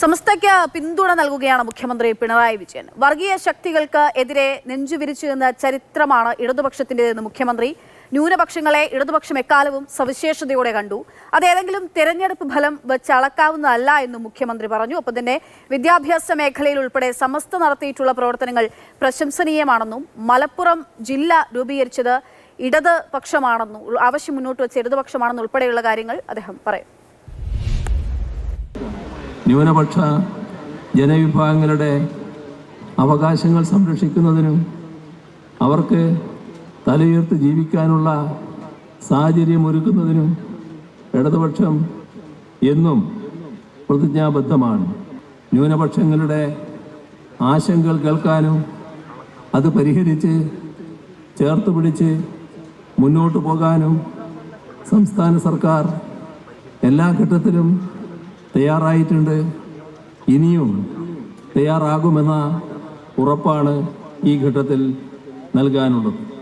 സമസ്തയ്ക്ക് പിന്തുണ നൽകുകയാണ് മുഖ്യമന്ത്രി പിണറായി വിജയൻ. വർഗീയ ശക്തികൾക്ക് എതിരെ നെഞ്ചുവിരിച്ചു എന്ന ചരിത്രമാണ് ഇടതുപക്ഷത്തിന്റെതെന്ന് മുഖ്യമന്ത്രി ന്യൂനപക്ഷങ്ങളെ ഇടതുപക്ഷം എക്കാലവും സവിശേഷതയോടെ കണ്ടു. അതേതെങ്കിലും തെരഞ്ഞെടുപ്പ് ഫലം വെച്ച് അളക്കാവുന്നതല്ല എന്നും മുഖ്യമന്ത്രി പറഞ്ഞു. ഒപ്പം തന്നെ വിദ്യാഭ്യാസ മേഖലയിൽ ഉൾപ്പെടെ സമസ്ത നടത്തിയിട്ടുള്ള പ്രവർത്തനങ്ങൾ പ്രശംസനീയമാണെന്നും മലപ്പുറം ജില്ല രൂപീകരിച്ചത് ഇടതുപക്ഷമാണെന്നും ആവശ്യം മുന്നോട്ട് വെച്ച ഇടതുപക്ഷമാണെന്നും ഉൾപ്പെടെയുള്ള കാര്യങ്ങൾ അദ്ദേഹം പറയും. ന്യൂനപക്ഷ ജനവിഭാഗങ്ങളുടെ അവകാശങ്ങൾ സംരക്ഷിക്കുന്നതിനും അവർക്ക് തലയുയർത്ത് ജീവിക്കാനുള്ള സാഹചര്യം ഒരുക്കുന്നതിനും ഇടതുപക്ഷം എന്നും പ്രതിജ്ഞാബദ്ധമാണ്. ന്യൂനപക്ഷങ്ങളുടെ ആശങ്കകൾ കേൾക്കാനും അത് പരിഹരിച്ച് ചേർത്ത് പിടിച്ച് മുന്നോട്ട് പോകാനും സംസ്ഥാന സർക്കാർ എല്ലാ ഘട്ടത്തിലും തയ്യാറായിട്ടുണ്ട്. ഇനിയും തയ്യാറാകുമെന്ന ഉറപ്പാണ് ഈ ഘട്ടത്തിൽ നൽകാനുള്ളത്.